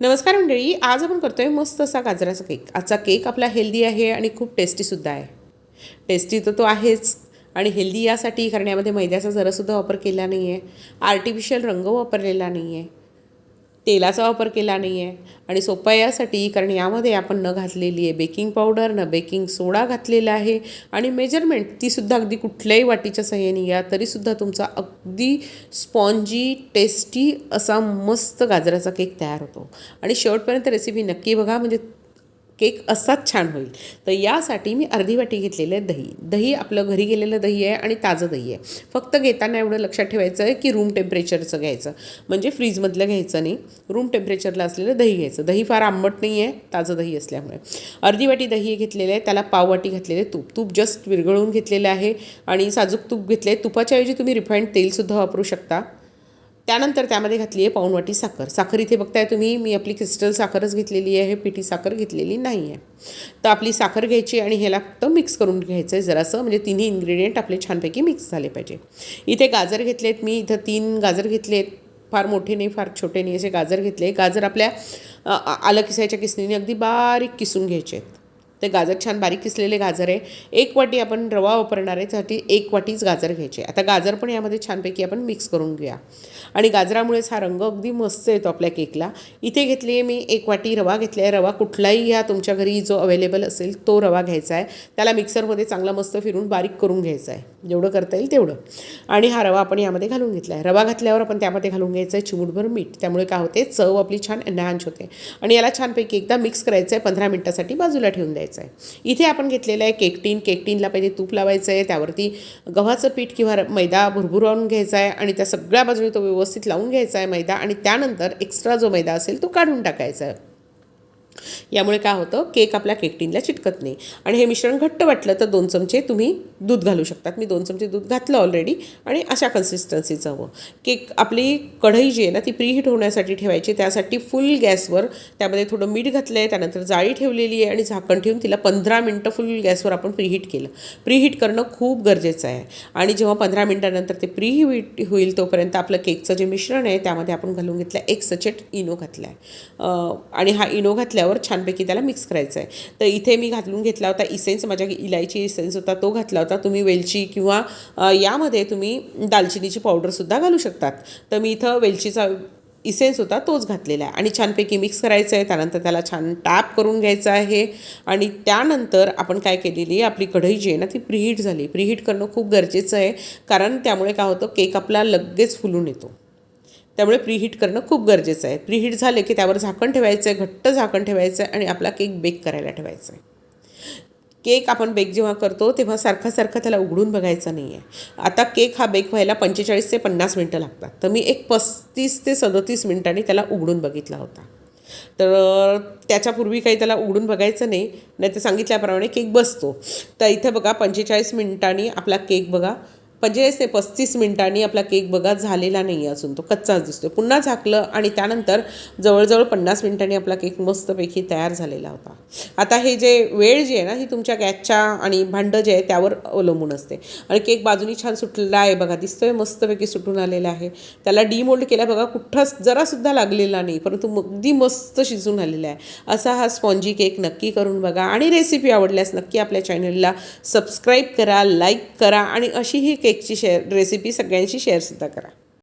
नमस्कार मंडळी आज आपण करतो आहे मस्त असा गाजराचा केक. आजचा केक आपला हेल्दी आहे आणि खूप टेस्टीसुद्धा आहे. टेस्टी तर तो आहेच आणि हेल्दी यासाठी करण्यामध्ये मैद्याचा जरासुद्धा वापर केला नाही आहे आर्टिफिशियल रंग वापरलेला नाही आहे तेलाचा वापर केला नाही आहे आणि सोपा यासाठी कारण यामध्ये आपण न घातलेली आहे बेकिंग पावडर न बेकिंग सोडा घातलेला आहे. आणि मेजरमेंट तीसुद्धा अगदी कुठल्याही वाटीच्या सहाय्याने घ्या तरीसुद्धा तुमचा अगदी स्पॉन्जी टेस्टी असा मस्त गाजराचा केक तयार होतो. आणि शेवटपर्यंत रेसिपी नक्की बघा म्हणजे केक असाच छान होईल. तर यासाठी मी अर्धी वाटी घेतलेलं आहे दही. दही आपलं घरी गेलेलं दही आहे आणि ताजं दही आहे. फक्त घेताना एवढं लक्षात ठेवायचं आहे की रूम टेम्परेचरचं घ्यायचं. म्हणजे फ्रीजमधलं घ्यायचं नाही. रूम टेम्परेचरला असलेलं दही घ्यायचं. दही फार आंबट नाही आहे ताजं दही असल्यामुळे. अर्धी वाटी दही घेतलेलं आहे त्याला पाववाटी घातलेले तूप. तूप जस्ट विरघळून घेतलेलं आहे आणि साजूक तूप घेतले तुपाच्याऐवजी तुम्ही रिफाईंड तेलसुद्धा वापरू शकता. त्यानंतर त्यामध्ये घातली आहे पाऊणवाटी साखर. साखर इथे बघताय तुम्ही मी आपली क्रिस्टल साखरच घेतलेली आहे पिठी साखर घेतलेली नाही आहे तर आपली साखर घ्यायची आणि ह्याला फक्त मिक्स करून घ्यायचं आहे जरासं म्हणजे तिन्ही इन्ग्रेडियंट आपले छानपैकी मिक्स झाले पाहिजे. इथे गाजर घेतलेत मी इथं तीन गाजर घेतलेत. फार मोठे नाही फार छोटे नाही असे गाजर घेतले. गाजर आपल्या आ- आलं किसायच्या किसणीने अगदी बारीक किसून घ्यायचे आहेत ते गाजर छान बारीक किसलेले गाजर आहे. एक वाटी आपण रवा वापरणार आहे त्यासाठी एक वाटीच गाजर घ्यायचे आता गाजर पण यामध्ये छानपैकी आपण मिक्स करून घेऊया. आणि गाजरामुळेच हा रंग अगदी मस्त येतो आपल्या केकला. इथे घेतली आहे मी एक वाटी रवा घेतला आहे रवा कुठलाही ह्या तुमच्या घरी जो अवेलेबल असेल तो रवा घ्यायचा आहे. त्याला मिक्सरमध्ये चांगला मस्त फिरून बारीक करून घ्यायचा आहे. जेवढं करता येईल तेवढं. आणि हा रवा आपण यामध्ये घालून घेतला आहे रवा घातल्यावर आपण त्यामध्ये घालून घ्यायचं आहे चिमूटभर मीठ. त्यामुळे काय होते चव आपली छान एनहान्स होते. आणि याला छानपैकी एकदा मिक्स करायचं आहे पंधरा मिनटासाठी बाजूला ठेवून द्यायचं. आहे इथे आपण घेतलेलं आहे केकटीन. केकटीनला पहिले तूप लावायचं आहे त्यावरती गव्हाचं पीठ किंवा मैदा भुरभुरावून घ्यायचा आहे आणि त्या सगळ्या बाजूने तो व्यवस्थित लावून घ्यायचा आहे मैदा आणि त्यानंतर एक्स्ट्रा जो मैदा असेल तो काढून टाकायचा आहे यामुळे काय होतं केक आपल्या केक टीनला चिटकत नाही. आणि हे मिश्रण घट्ट वाटलं तर दोन चमचे तुम्ही दूध घालू शकतात. मी दोन चमचे दूध घातलं ऑलरेडी आणि अशा कन्सिस्टन्सीचं हवं. केक आपली कढई जी आहे ना ती प्रीहीट होण्यासाठी ठेवायची. त्यासाठी फुल गॅसवर त्यामध्ये थोडं मीठ घातलं आहे त्यानंतर जाळी ठेवलेली आहे आणि झाकण ठेवून तिला पंधरा मिनटं फुल गॅसवर आपण प्रीहीट केलं. प्रीहीट करणं खूप गरजेचं आहे. आणि जेव्हा पंधरा मिनटानंतर ते प्रीहीट होईल तोपर्यंत आपलं केकचं जे मिश्रण आहे त्यामध्ये आपण घालून घेतलं एक सचेट इनो घातला आहे आणि हा इनो घातल्यावर छानपैकी त्याला मिक्स करायचं आहे तर इथे मी घालून घेतला होता इसेन्स माझ्या इलायची इसेन्स होता तो घातला होता. तुम्ही वेलची किंवा यामध्ये तुम्ही दालचिनीची पावडरसुद्धा घालू शकतात. तर मी इथं वेलचीचा इसेन्स होता तोच घातलेला आहे. आणि छानपैकी मिक्स करायचं आहे त्यानंतर त्याला छान टॅप करून घ्यायचं आहे. आणि त्यानंतर आपण काय केलेली आहे आपली कढई जी आहे ना ती प्रीहीट झाली. प्रीहीट करणं खूप गरजेचं आहे. कारण त्यामुळे काय होतं केक आपला लगेच फुलून येतो. त्यामुळे प्रीहीट करणं खूप गरजेचं आहे. प्रीहीट झाले की त्यावर झाकण ठेवायचं आहे घट्ट झाकण ठेवायचं आहे आणि आपला केक बेक करायला ठेवायचा आहे केक आपण बेक जेव्हा करतो तेव्हा सारखा सारखा त्याला उघडून बघायचा नाही आहे आता केक हा बेक व्हायला पंचेचाळीस ते पन्नास मिनटं लागतात. तर मी एक पस्तीस ते सदतीस मिनिटांनी त्याला उघडून बघितला होता. तर त्याच्यापूर्वी काही त्याला उघडून बघायचं नाही नाही तर सांगितल्याप्रमाणे केक बसतो. तर इथं बघा पंचेचाळीस मिनिटांनी आपला केक बघा पंचेचाळीस ते पस्तीस मिनिटांनी आपला केक बघा झालेला नाही आहे अजून तो कच्चाच दिसतो पुन्हा झाकलं आणि त्यानंतर जवळजवळ पन्नास मिनिटांनी आपला केक मस्तपैकी तयार झालेला होता. आता हे जे वेळ जी आहे ना ही तुमच्या गॅसच्या आणि भांडं जे आहे त्यावर अवलंबून असते. आणि केक बाजूनी छान सुटलेला आहे बघा दिसतोय मस्तपैकी सुटून आलेला आहे. त्याला डीमोल्ड केला बघा कुठंच जरासुद्धा लागलेला नाही परंतु अगदी मस्त शिजून आलेला आहे. असा हा स्पॉन्जी केक नक्की करून बघा. आणि रेसिपी आवडल्यास नक्की आपल्या चॅनलला सबस्क्राईब करा लाईक करा आणि अशी ही केकची शेअर रेसिपी सगळ्यांशी शेअरसुद्धा करा.